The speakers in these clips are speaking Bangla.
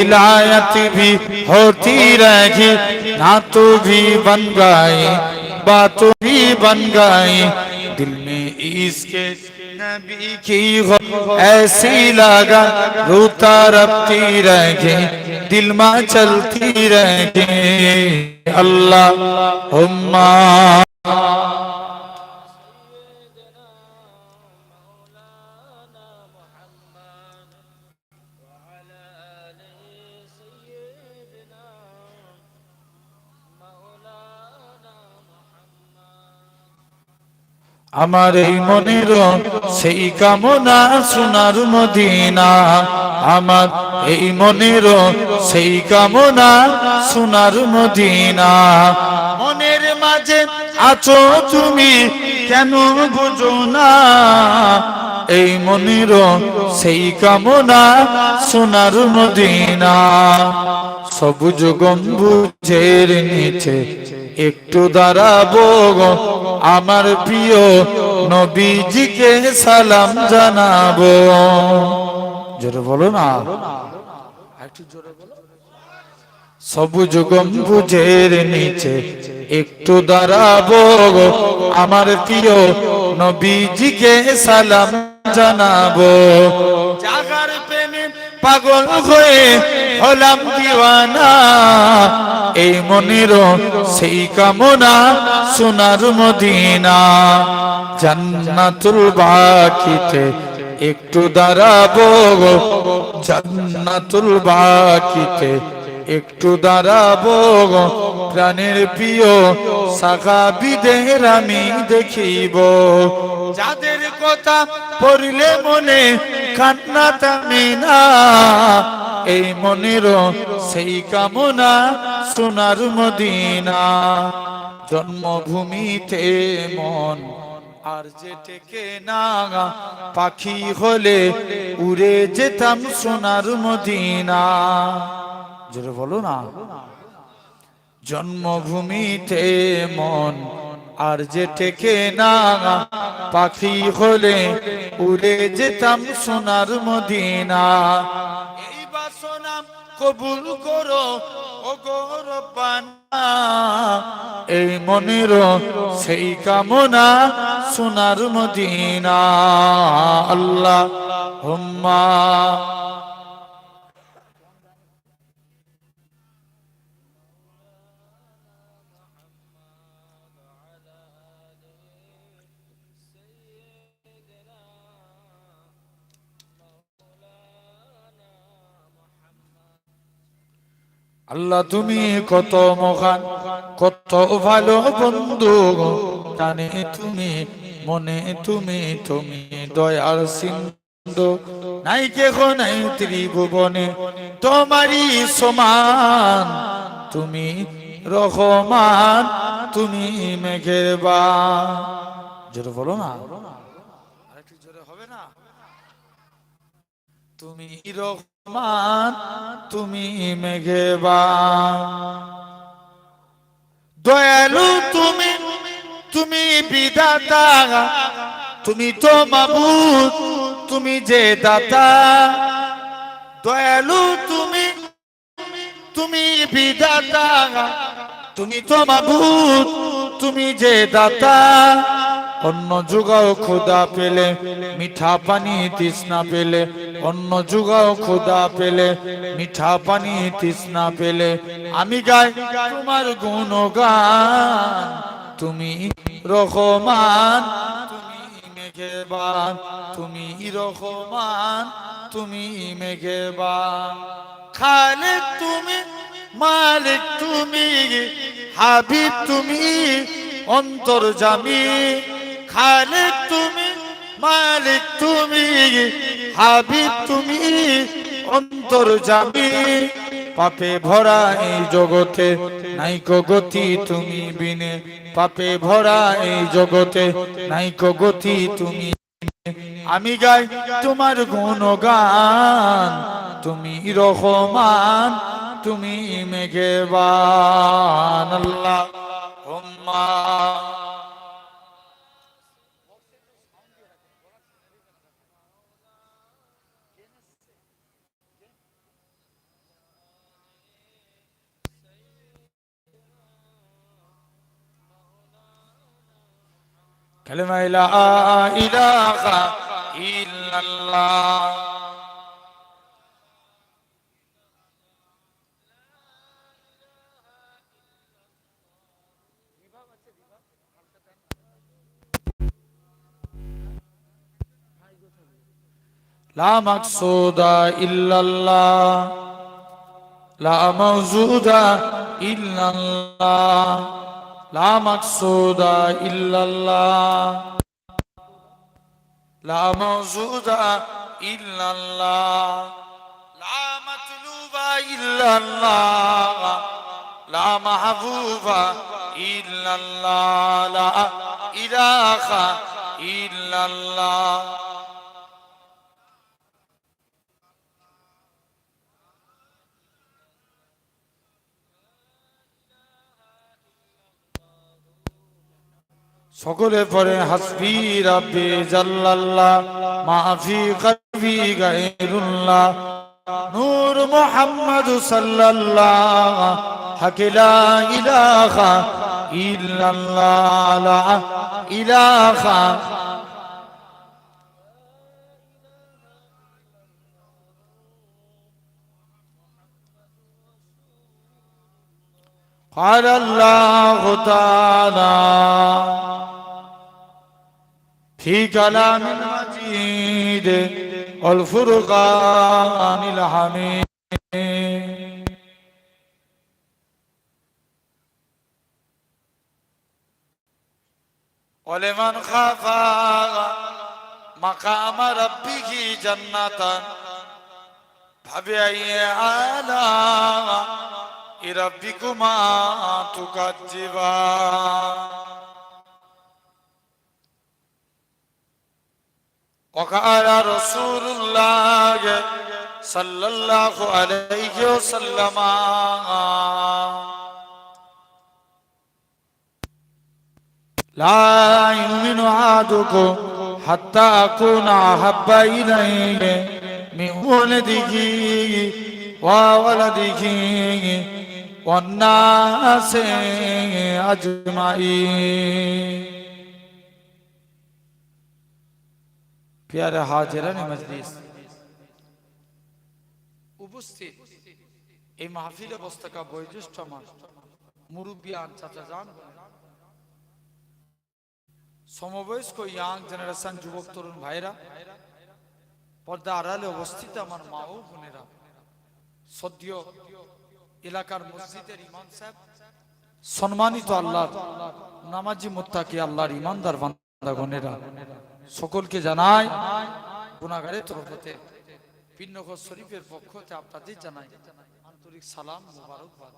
विलायत भी होती रही ना तो भी बन गए, बातों भी बन गए। दिल में इसके नबी की हो ऐसी लगा, रोता रखती रहे दिल में चलती रहे अल्लाह আমার এই মনের সেই কামনা সোনার মদিনা। আমার এই মনের সেই কামনা সোনার মদিনা। মনের মাঝে আছো তুমি কেন বুঝো না? এই মনের সেই কামনা সোনার মদিনা। সবুজ গম্বুজের নিচে একটু দাঁড়াবো আমার প্রিয় নবীজিকে সালাম জানাব। জোরে বলো না। একটু জোরে। সবুজ গম্বুজের নিচে একটু দাঁড়াবো আমার প্রিয় নবীজিকে সালাম জানাব। জাগার প্রেমে পাগল হয়ে হলাম দিওয়ানা। এই মনের সেই কামনা সোনার মদিনা। জান্নাতুল বাকিতে একটু দাঁড়াবো জান্নাতুল বাকিতে একটু দাঁড়াবো প্রাণের প্রিয় সাগাবিদের আমি দেখিব। যাদের কথা পড়লে মনে কান্না থামে না, এই মনের সেই কামনা সোনার মদিনা। জন্মভূমিতে মন আর যে টেকে না পাখি হলে উড়ে যেতাম সোনার মদিনা। জোরে বলো না। জন্মভূমিতে মন আর যে টেকে না, পাখি হলে উড়ে যেতাম সোনার মদিনা। এই বাসনা কবুল করো এই মনের সেই কামনা সোনার মদিনা। আল্লাহ হুম্মা আল্লাহ, তুমি কত মহান, কত ভালো বন্ধু জানে তুমি, মনে তুমি তুমি দয়ার সিন্ধু। নাই কেহ নাই ত্রিভুবনে, তোমারই সমান। তুমি রহমান, তুমি মেঘের বা বলো না? তুমি রহমান তুমি মেঘেবা। দয়ালু তুমি তুমি বিধাতা। তুমি তো মাবুদ, তুমি যে দাতা। দয়ালু তুমি তুমি বিধাতা। তুমি তো মাবুদ, তুমি যে দাতা। অন্য যুগাও খোদা পেলে, মিঠা পানি তৃষ্ণা পেলে অন্য যুগাও খোদা পেলে, মিঠা পানি তৃষ্ণা পেলে। আমি গাই তোমার গুণগান, তুমি রহমান, তুমি মেঘেবান, তুমি রহমান, তুমি মেঘেবান। খালেক তুমি, মালিক তুমি, হাবিব তুমি অন্তর জামি খালেক তুমি, মালিক তুমি হাবিব, তুমি অন্তর জামি, পাপে ভরা এই জগতে। নাইকো গতি তুমি বিনে, পাপে ভরা এই জগতে। নাইকো গতি তুমি আমি গাই তোমার গুণগান, তুমি রহমান, তুমি মেঘেবান। আল্লাহ হুম্মা كلمة لا إله إلا الله. لا مقصود إلا الله. لا موجود إلا الله. لا مقصود إلا الله. لا موجود إلا الله. لا مطلوب إلا الله. لا محبوب إلا الله. لا إله إلا الله. সকলে পরে হাসবি রাব্বি জাল্লাল্লাহ মাফি কলবি গায়রুল্লাহ নূর মুহাম্মদ সাল্লাল্লাহ হাকিলা ইলাহা ইল্লাল্লাহ লা ইলাহা قال الله تعالى في كلام المجيد والفرقان الحميد ولمن خاف مقام ربه جنة فبأي آلاء ربكما تكذبان وقال رسول الله صلى الله عليه وسلم لا يؤمن أحدكم حتى أكون أحب إليه من ولده وولده والناس أجمعين প্যারে হাজিরান মজলিস উপস্থিত এই মাহফিলে বস্তকা বয়োজ্যেষ্ঠ আমার মুরব্বিয়ান চাচা যান সমবয়স্ক ইয়াং জেনারেশন যুবক তরুণ ভাইরা, পর্দা আড়ালে অবস্থিত আমার মা ও বোনেরা, সদ্য এলাকার মসজিদের ইমাম সাহেব, সম্মানিত আল্লাহ নামাজি মুত্তাকি আল্লাহর ইমানদার বান্দা গনেরা সকলকে জানাই গুনাগারের তরফতে। পিন্নগর শরীফের পক্ষ হতে আপনাদের জানাই আন্তরিক সালাম, মুবারকবাদ।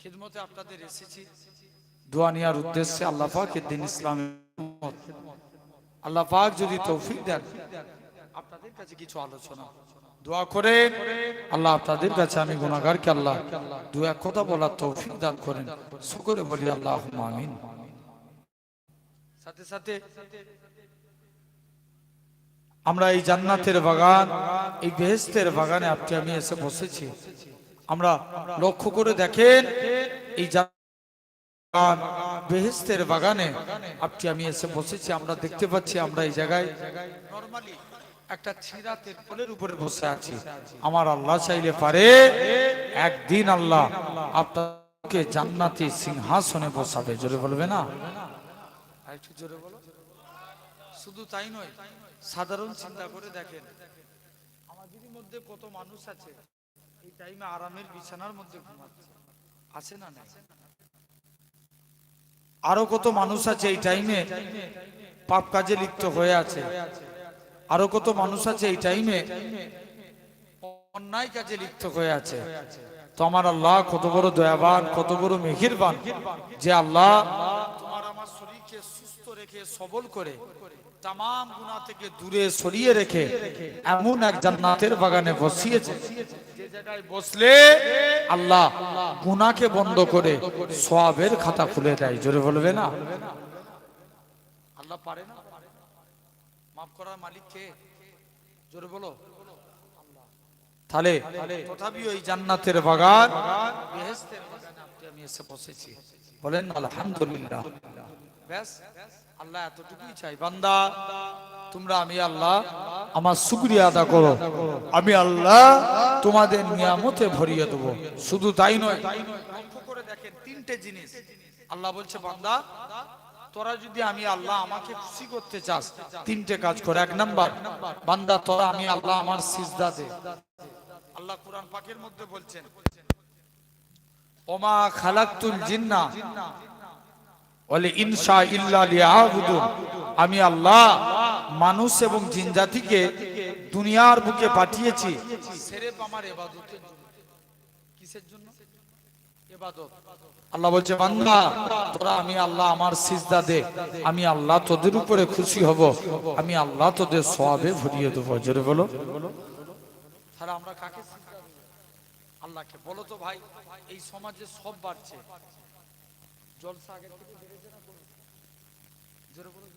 খিদমতে আপনাদের এসেছি। দোয়া নেওয়ার উদ্দেশ্যে আল্লাহ পাকের দিন ইসলাম আল্লাহ পাক যদি তৌফিক দেন, আপনাদের কাছে কিছু আলোচনা। দোয়া করে আল্লাহ আপনাদের কাছে আমি গুনাহগারকে আল্লাহ দু এক কথা বলার তৌফিক দান করেন। সকলে বলি আল্লাহ আমিন। সাথে সাথে আমরা এই জান্নাতের বাগান, এই বেহেস্তের বাগানে আপনি আমি এসে বসেছি। আমরা লক্ষ্য করে দেখেন, এই বাগান বেহেস্তের বাগানে আপনি আমি এসে বসেছি। আমরা দেখতে পাচ্ছি, আমরা এই জায়গায় নরমালি একটা ছিরাতের পোলের উপরে বসে আছি। আমার আল্লাহ চাইলে পারে, একদিন আল্লাহ আপনাকে জান্নাতি সিংহাসনে বসাবে। জোরে বলবে না? জোরে বলো। শুধু তাই নয়, সাধারণ চিন্তা করে দেখেন। আমাদেরই মধ্যে কত মানুষ আছে, এই টাইমে আরামের বিছানার মধ্যে ঘুমাচ্ছে। আছে না নাই? আরও কত মানুষ আছে এই টাইমে পাপ কাজে লিপ্ত হয়ে আছে। আরও কত মানুষ আছে এই টাইমে অন্যায় কাজে লিপ্ত হয়ে আছে। তো আমার আল্লাহ কত বড় দয়াবান, কত বড় মেহিরবান যে আল্লাহ তোমার আমার শরীরকে সুস্থ রেখে, সবল করে তাম গুণা থেকে দূরে সরিয়ে রেখে, এমন এক জান্নাতের বাগানে বসিয়েছে। বসলে আল্লাহ গুনাকে বন্ধ করে সোয়াবের খাতা খুলে দেয়। জোরে বলবে না? আল্লাহ পারে না? মাফ করার মালিক কে? জোরে বলো। তাহলে তথাপি ওই জান্নাতের বাগান, বেহেশতের বাগানে আমি এসে বসেছি। বলেন, আলহামদুলিল্লাহ। আল্লাহ এতটুকুই চাই। বান্দা, তোমরা আমি আল্লাহ, আমার শুকরিয়া আদা করো। আমি আল্লাহ তোমাদের নিয়ামতে ভরিয়ে দেবো। শুধু তাই নয় করে দেখেন তিনটে জিনিস। আল্লাহ বলছে, বান্দা, তোরা যদি আমি আল্লাহ আমাকে খুশি করতে চাস, তিনটে কাজ কর। এক নাম্বার, বান্দা, তোরা আমি আল্লাহ আমার সিজদা দে। আল্লাহ কোরআন পাকের মধ্যে বলছেন, ওমা খালাকতুল জিন্না। বলে ইনসা ইল্লা লিয়াবুদুন। আমি আল্লাহ মানুষ এবং জিন জাতিকে দুনিয়ার বুকে পাঠিয়েছি। সেরেফ আমার ইবাদতের জন্য। কিসের জন্য? ইবাদত আল্লাহ বলছে বান্দা তোরা আমি আল্লাহ আমার সিজদা দে। আমি আল্লাহ তোদের উপরে খুশি হব। আমি আল্লাহ তোদের সওয়াবে ভরিয়ে দেবো। জোরে বলো। তাহলে আমরা কাকে সিজদা? আল্লাহকে। বলো তো ভাই এই সমাজে সব বাড়ছে। জলসা আগের থেকে বেড়েছে না কোনো। বেড়েছে